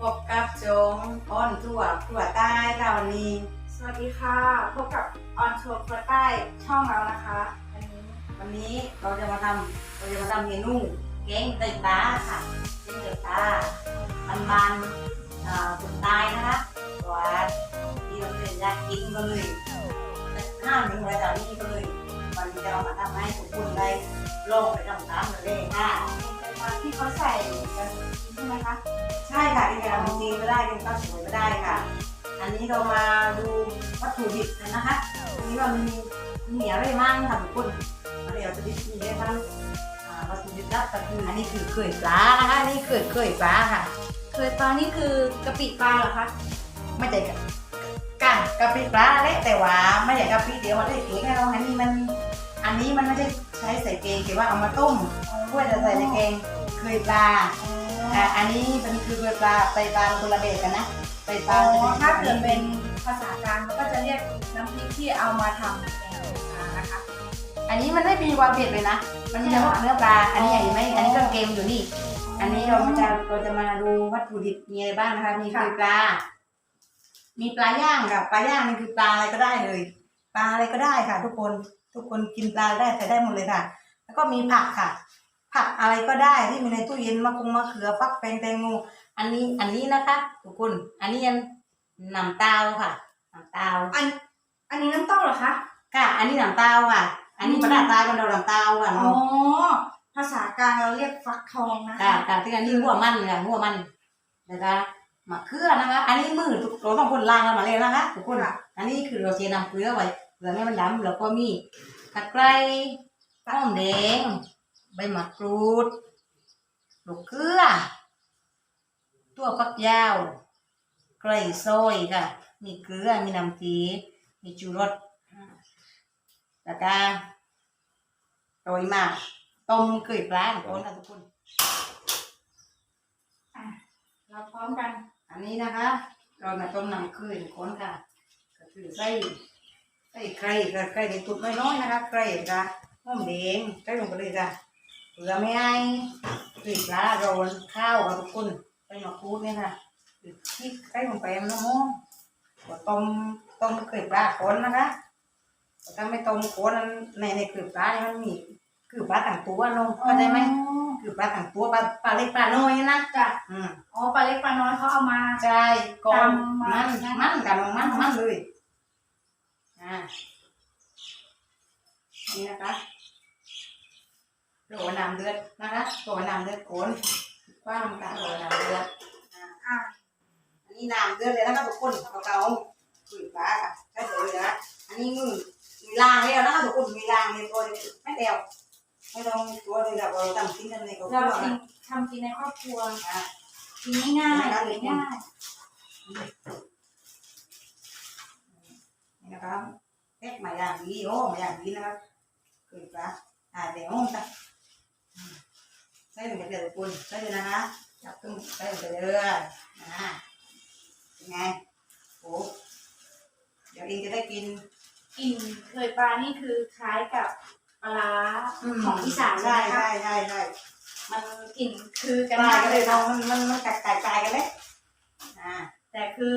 พบกับโจงอ้อนทั่วทั่วใต้ค่ะวันนี้สวัสดีค่ะ พบกับออนทัวร์ครัวใต้ช่องเรานะคะวันนี้วันนี้เราจะมาทำเราจะมาทำเมนูแกงไตปลาค่ะแกงไตปลามันมันๆอ่าคนใตายนะคะว่าที่เราเป็นอยากกินก็เลยห้ามถึงเวลานี้ก็เลยวันนี้จะเอามาทำให้ทุกคนได้ลองไปทำตามกันเลยค่ะ เป็นวันที่เขาใส่กันใช่ไหมคะ ใช่ค่ะที่จะทำจีนก็ได้เป็นข้าวสวยก็ได้ค่ะ อันนี้เรามาดูวัตถุดิบกันนะคะอันนี้ว่ามันมีเหนียวอะไรมั่งค่ะทุกคนอันนี้เราจะดิบมีอะไรบ้างอ่าวัตถุดิบลับก็คืออันนี้คือเกยปลานะคะนี่เกยเกยปลาค่ะเคยปลานี่คือกะปิปลาเหรอคะไม่ใช่กะก้างกะปิปลาเละแต่ว่าไม่ใช่กะปิเดียวมาได้เก๋แน่นอนอันนี้มันอันนี้มันไม่ได้ใช้ใส่เกงแต่ว่าเอามาต้มเพื่อจะใส่ในเกงเคยปลา อ่าอันนี้เป็นคือเกยปลาไตปลาคนละเบกันนะไตปอ๋ลาอจะถ้าเกิดเป็นภาษากลางเขาก็จะเรียกน้ำพริกที่เอามาทำแกงปลานะคะ อันนี้มันไม่มีความเผ็ดเลยนะ มันมีเฉพาะเนื้อปลา อันนี้เห็นไหมอันนี้เครื่องเกมอยู่นี่ อันนี้เราจะเราจะมาดูวัตถุดิบมีอะไรบ้างนะคะ มีคือปลา มีปลาย่างค่ะปลาย่างนี่คือปลาอะไรก็ได้เลย ปลาอะไรก็ได้ค่ะ ทุกคน ทุกคนกินปลาได้แต่ได้หมดเลยค่ะ แล้วก็มีผักค่ะ ผักอะไรก็ได้ที่มีในตู้เย็นมะกงมะเขือฟักแฟงแตงโมอันนี้อันนี้นะคะทุกคนอันนี้ยันน้ำเต้าค่ะน้ำเต้าอัน อันนี้น้ำเต้าเหรอคะค่ะ อันนี้น้ำเต้าค่ะ อันนี้ภาษาใต้เป็นเราน้ำเต้าค่ะอ๋อเนาะภาษากลางเราเรียกฟักทองนะค่ะคะค่ะที่อันนี้หัวมันค่ะหัวมันนะคะมะเขือนะคะ อันนี้มือทุกเราต้องคนล้างแล้วมาเลยนะคะทุกคนอันนี้คือเราเทน้ำเกลือไว้เกลือให้มันดำแล้วก็มีตะไคร้หอมแดง ใบมะกรูดลูกเกลือ ตัวฟักยาวไกรซอยค่ะ มีเกลือ มีน้ำจีมีจูรสแล้วก็โรยมาต้มเกยปลาทุกคนค่ะทุกคนเราพร้อมกัน อันนี้นะคะ เรามาต้มน้ำคืนคนค่ะ ก็คือใส่ใส่ไข่กับไข่ในตุ่มน้อยๆนะคะไข่กับหอมแดงใส่ลงไปเลยค่ะ เผื่อไม่ให้กลิ่นปลาเราข้าวกับทุกคนใส่มะกรูดเนี่ยค่ะที่ใส่ลงไปมันหอมก็ต้มต้มไข่ปลาคนนะคะแต่ถ้าไม่ต้มคนนั้นในในไข่ปลาเนี่ยมันมีคือปลาต่างตัวเนอะเข้าใจไหมคือปลาต่างตัวปลาปลาเล็กปลาน้อยนะจ้ะอืมอ๋อปลาเล็กปลาน้อยเขาเอามาใช่กองตำมามันมันกับมันมันเลยอ่านี่นะคะ โหลน้ำเดือดนะคะโหลน้ำเดือดโกนกว้างกันโหลน้ำเดือดอ่าอะอันนี้น้ำเดือดเลยนะคะทุกคนเราเกาคุยปลาค่ะใช่เลยนะอันนี้มือมีรางแล้วนะคะทุกคนมีรางในตัวนี้ไม่เดียวไม่ต้องตัวเลยแบบเราทำกินกันในครอบคเรารัวกินนะทำกินในครอบครัวอ่ากินง่ายๆกินง่ายนี่นะครับเล็กมาอย่างนี้โอ้มาอย่างนี้นะครับคุยปลาอ่าเดี๋ยวจ้ะ ใส่ลงไปเดี๋ยวคุณใส่เลยนะคะจับตึ้งใส่ลงไปเลยอ่าเป็นไงโอ้เดี๋ยวเองจะได้กิน กลิ่นเคยปลานี่คือคล้ายกับปลาร้าของอีสานเลใช่ยนะคะใช่ใช่ใช่มันกลิ่นคือกันกลามายกกันเลเลยยน้อค่ะงมันมันมันกัดกัดกลายกันเลยอ่าแต่คือ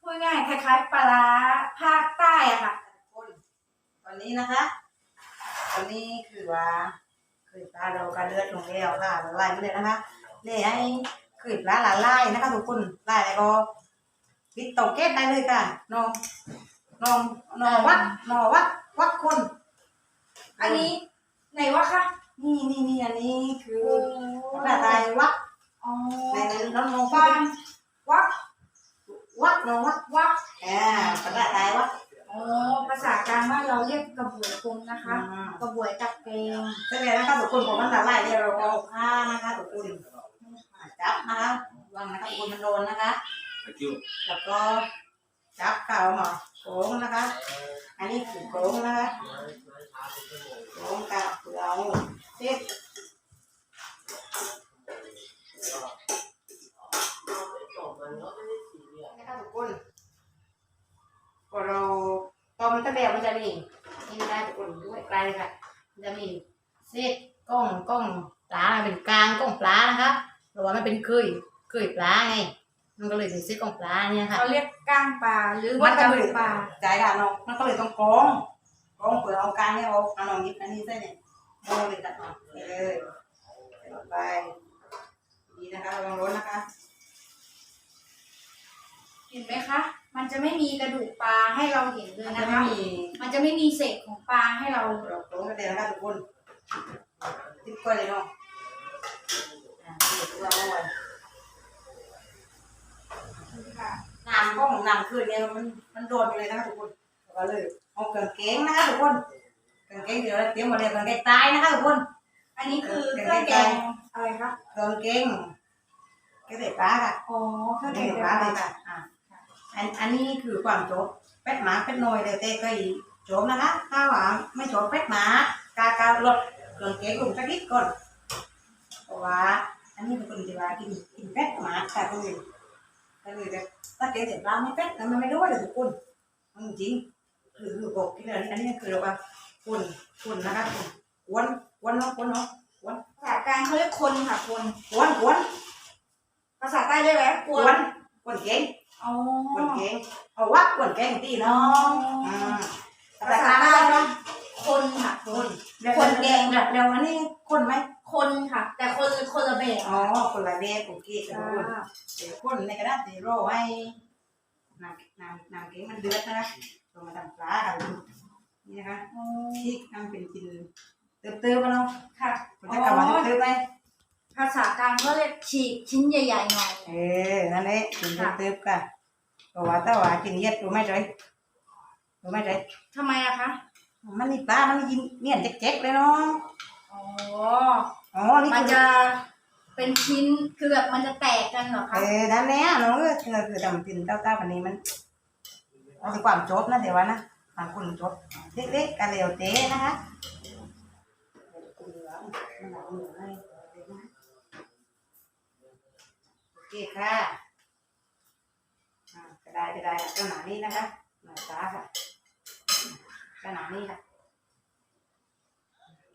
พูดง่ายๆคล้ายๆปลาร้าภาคใต้อะค่ะคนตอนนี้นะคะตอนนี้คือว่า คือปลาเรากระเลือดลงแล้วค่ะละลายไปเลยนะคะนี่ให้คือปลาละลายนะคะทุกคนลายแล้วก็ปิดเตาแก๊สได้เลยค่ะน้องน้องน้องวัดน้องวัดวัดคนอันนี้ไหนวะคะนี่นี่นี่อันนี้คือโอ้ภาษาไทยวัดอ๋อในน้องน้องฟางวักวัดน้องวัดวักอ่าภาษาไทยวัด อ๋อภาษากลางว่านเราเรียกกระบวยกงนะคะอืมกระบวยกับเกงใช่เลยนะคะทุกคนผมมันละลายเดี๋ยวเราเอาผ้านะคะทุกคนจับนะคะวางนะคะทุกคนมันโดนนะคะ Thank you. แล้วก็จับเข่าหมอโค้งนะคะ อันนี้คือโค้งนะคะโค้งกับเราเซ็ตนะคะทุกคนพอเรา ตอมตะเบียบมันจะมีนี่นะคะทุกคนด้วยไกลเลยค่ะมันจะมีเซ็ตกล้องกล้องปลาเป็นกลางกล้องปลานะคะเพราะว่ามันเป็นเคยเคยปลาไงมันก็เลยเป็นเส้นของปลาเนี่ยค่ะเขาเรียกก้างปลาหรือว่ากระดูกปลาใจค่ะน้องมันก็เลยต้องกรองกรองเปิดเอากลางเนี่ยเอาเอาน้องหยิบอันนี้ใส่เนี่ยเอาเลยตัดออกเออใส่ลงไปดีนะคะระวังร้อนนะคะ เห็นไหมคะ มัน จะไม่มีกระดูกปลาให้เราเห็นเลยมันนะจะไม่คะมีมันจะไม่มีเศษของปลาให้เรา เราโตกันเลยนะคะทุกคนติดก้อยเลยเนาะอ่าเดี๋ยวเราเอาไว้ค่ะน้ำก็ของน้ำคืนเนี่ยมันมันโดนไปเลยนะคะทุกคนเราก็เลยเอากางเกงนะคะทุกคนกางเกงเดี๋ยวเราเตรียมมาเลยกางเกงตายนะคะทุกคน อันนี้คือเครื่องแกงอะไรคะกางเกงเกษตรปลาค่ะ อ๋อเครื่องเกแกษงตรปลาเลยค่ะอ่า อันอันนี้คือความโจบเป็ดหมาเป็ดน้อยเลยแต่ก็อีโจบนะคะ ถ้าว่าไม่โจบเป็ดหมากากาลดกางเกงลงสักนิดก่อนเพราะว่าอันนี้เป็นคนที่ว่ากินกินเป็ดหมาค่ะก็เลยก็เลยแบบถ้าเกษตรปลาไม่เป็ดมันไม่รู้เลยทุกคนมันจริงคือคือบอกที่เลยอันนี้คือเราว่าคุณคุณนะคะคุณกวนกวนเนาะกวนเนาะกวนภาษากลางเขาเรียกคนค่ะคนกวนกวนภาษาใต้เรียกอะไรกกววนนก วนเก่งอ๋อกวนเก่งเอาวักกวนเก่งตีน้องอ่าภาษาใต้เนาะคนค่ะคนคนแกงเดี๋ยวอันนี้คนไหมคนค่ะ แต่คนคนละแบบอ๋อคนละแบบโอเคค่ะคนเดี๋ยวคนในกระดาษสีโร่ให้น้ำน้ำน้ำเก่งมันเดือดนะคะเรามาทำปลาค่ะนี่นะคะอ๋อที่ทำเป็นกินเติมเติมมาเนาะค่ะมันจะกลับมาเติมไหม ภาษากลางเขาเรียกฉีกชิ้นใหญ่ๆหน่อย เออนั่นแหละกินเติมเติมกันเพราะว่าถ้าว่ากินเย็ดรู้ไหมใจรู้ไหมใจทำไมอะคะ มันนี่ปลามันยินเมียนเจ๊กๆเลยเนาะอ๋อ อ๋อ นี่มันคือจะเป็นชิ้นคือแบบมันจะแตกกันเหรอเอคะอนั่นแหละเนาะคือคือทำกินเต้าๆแบบนี้มันเอาถึงความจบนะเดี๋ยววะนะบางคนจบเล็กๆกันเร็วเต้นะคะโอ เคค่ะอ่ากระดาษกระดาษขนาดนี้นะคะหน้าตาค่ะขนาดนี้ค่ะ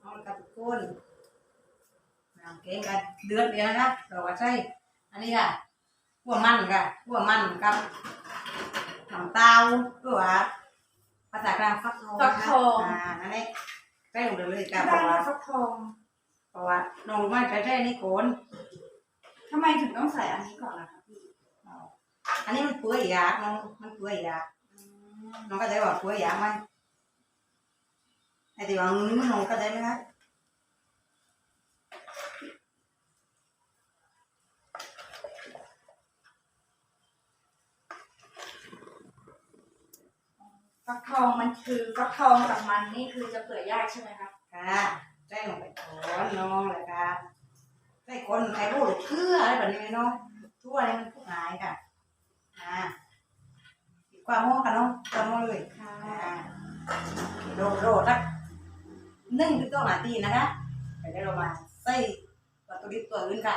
เอาละครับทุกคนน้ำเกงกันเดือดเดียวนะเราก็ใช้อันนี้ค่ะหัวมันค่ะหัวมันกับน้ำเต้าเพื่อว่าภาษากลางฟักทองฟักทองอ่านั่นเองใส่ลงไปเลยค่ะที่เพบ้านราะว่าเรียกฟักทองเพราะว่าน้องรู้ไหมใช้ใช้นี่โกนทำไมถึงต้องใส่อันนี้ก่อนล่ะคะพี่อันนี้มันเปื่อยยากน้องมันเปื่อยยากน้องก็ได้บอกเปื่อยยากไหมไอ้ที่ว่างูนี่มันน้องก็ได้ไหมคะฟักทองมันคือฟักทองกับมันนี่คือจะเปื่อยยากใช่ไหมคะค่ะใส่ลงไปก่อนน้องเลยค่ะ ใส่คนไอ้พวกเกลืออะไรแบบนี้เนาะทั่วนี่มันผู้หายค่ะอ่าอีกความโม่กันเนาะความโม่เลยค่ะอ่าโรดโรดนะหนึ่งถึงสองนาทีนะคะเดี๋ยวเรามาใส่วัตถุดิบตัวอื่นค่ะ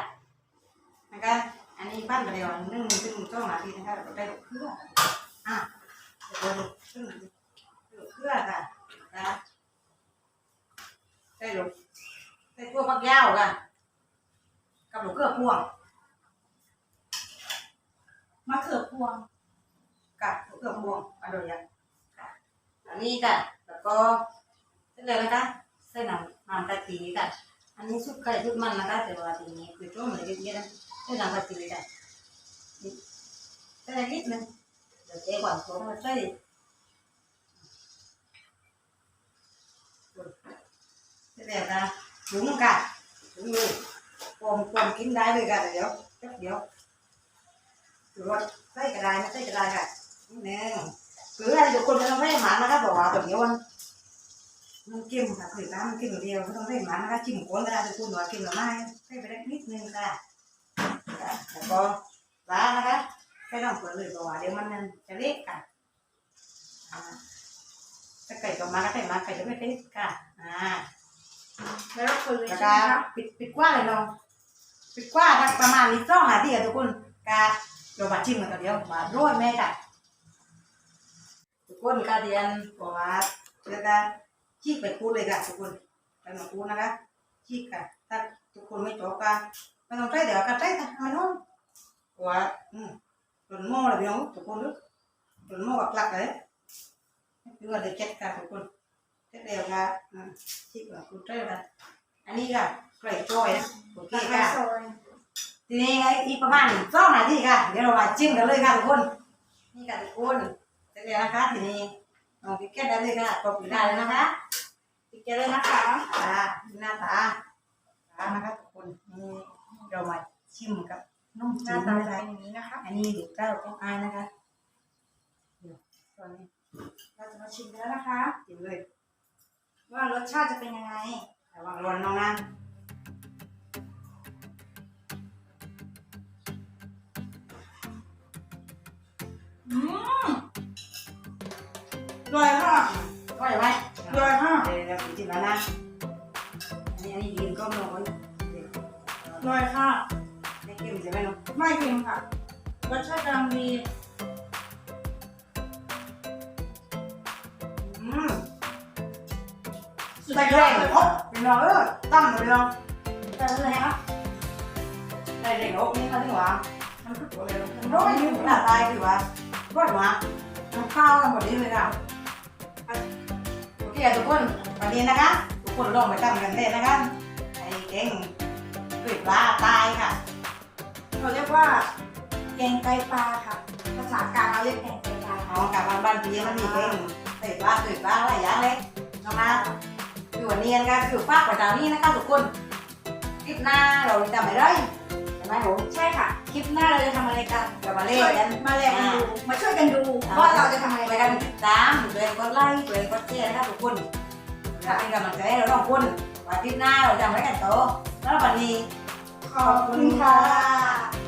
นะคะอันนี้ปั้นไปเดียวหนึ่งถึงสองนาทีนะคะเราได้เกลืออะเดี๋ยวเราซึ่งเกลือค่ะนะใส่ลงใส่ตัวฟักยาวค่ะ กับลูกเกลือพวงมะเขือพวง กับลูกเกลือพวงอันเดียวกันค่ะอันนี้ค่ะแล้วก็เสร็จแล้วนะคะใส่น้ำน้ำกะทิค่ะอันนี้ซุปไก่ซุปมันนะคะแต่ว่าทีนี้คือต้มอะไรเยอะๆนะใส่น้ำกะทิค่ะนิดใส่นิดนึงเดี๋ยวเจ๊ก่อนผมมาใส่เสร็จแล้วค่ะถุงค่ะถุงเลย ปมปมกินได้เลยค่ะเดี๋ยวแป๊บเดียวถือว่าใส่กระดาษไม่ใส่กระดาษค่ะนิดนึงคืออะไรทุกคนไม่ต้องให้หมานะคะบอกว่าตัวเดียวมันมันเค็มค่ะคือน้ำมันเค็มอย่างเดียวไม่ต้องให้หมานะคะจิ้มก้นก็ได้ทุกคนว่าเค็มหรือไม่ให้ไปได้นิดนึงค่ะค่ะแล้วก็ปลานะคะไม่ต้องเปิดเลยเพราะว่าเดี๋ยวมันจะเละค่ะอ่าถ้าไก่ตัวมาก็ไก่มาไก่จะไม่เละค่ะอ่าแล้วเราคนเลยแล้วใช่ก็ไหมคะปิดปิดกว้างเลยเนาะ ปิดกว้างนะประมาณนี้สองนาทีอะทุกคนกาเดี๋ยวมาชิมกันตัวเดียวมาโรยแม่ค่ะทุกคนกาเดียนบอกว่าเดี๋ยวกันชีกไปพูดเลยค่ะทุกคนไปมาพูดนะคะชีกค่ะถ้าทุกคนไม่จบกันไม่ต้องใช้เดี๋ยวกันใช้ค่ะมันนู้นบอกว่าอืมหล่นหม้อเลยพี่น้องทุกคนหล่นหม้อกับหลักเลยคือว่าเด็กเก็ตกันทุกคนเก็ตเดียวกันอ่าชิบว่าคุณเท่ากัน อันนี้ก็ไก่จอยนะโอเคราคาค่ะซอยทีนี้อีกประมาณสองนาทีค่ะเดี๋ยวเรามาจิ้มกันเลยค่ะทุกคนนี่ค่ะทุกคนเสร็จแล้วนะคะทีนี้เอาพริกแกงได้เลยค่ะกรอบอยู่ได้เลยนะคะอีกเจอเลยนะคะตาหน้าตาตานะคะทุกคนนี่เรามาชิมกับนุ่มหจีน้านตานะจะคะเป็นอย่างนี้นะคะ อันนี้เด็กเจ้าต้องอายนะคะเดี๋ยวตอนนี้เราจะมาชิมกันแล้วนะคะกินเลย ว่ารสชาติจะเป็นยังไง ระวังร้อนน้องนะอืมอร่อยค่ะก็อย่าไหมอร่อยค่ะเดี๋ยวเราไปจิ้มแล้วนะอันนี้อันนี้ยืนก็มองเดี๋ยวอร่อยค่ะไม่เค็มใช่ไหมน้องไม่เค็มค่ะรสชาติกำลังดี ใส่แรงเลยโอ้ค่ะเป็นน้องเออตั้งเลยน้องแต่เลยนะใส่แรงโอ้นี่เขาถึงว่ามันคือตัวเลยมันร้อยอยู่หน้าตายคือว่าร้อยมามันข้าวกันหมดนี้เลยค่ะโอเคทุกคนวันนี้นะคะทุกคนลองไปทำกันเลยนะคะไอ้เก่งกรีดปลาตายค่ะเขาเรียกว่าแกงไตปลาค่ะภาษากลางเราเรียกแกงไตปลาอ๋อกลับมานบ้านพี่มันมีเก่งกรีดปลากรีดปลาอะไรอย่างเล็กน้องมา คือวันนี้นะคะคือฝากไว้ตามนี้นะคะทุกคนคลิปหน้าเราจะทำอะไรใช่ไหมผมใช่ค่ะ คลิปหน้าเราจะทำอะไรกันจะมาเล่ช่วยนกันมาแลกกันดูมาช่วยกันดูว่าเราจะทำอะไรไปกักันนติดตามตัวเองก็ไลค์ตัวเองก็แชร์นะครับทุกคนถ้าเป็นกำลังใจให้เราทุกคนวันอาที่หน้าเราจะไม่กันโตอแล้ววันนี้ขอบคุณค่ะ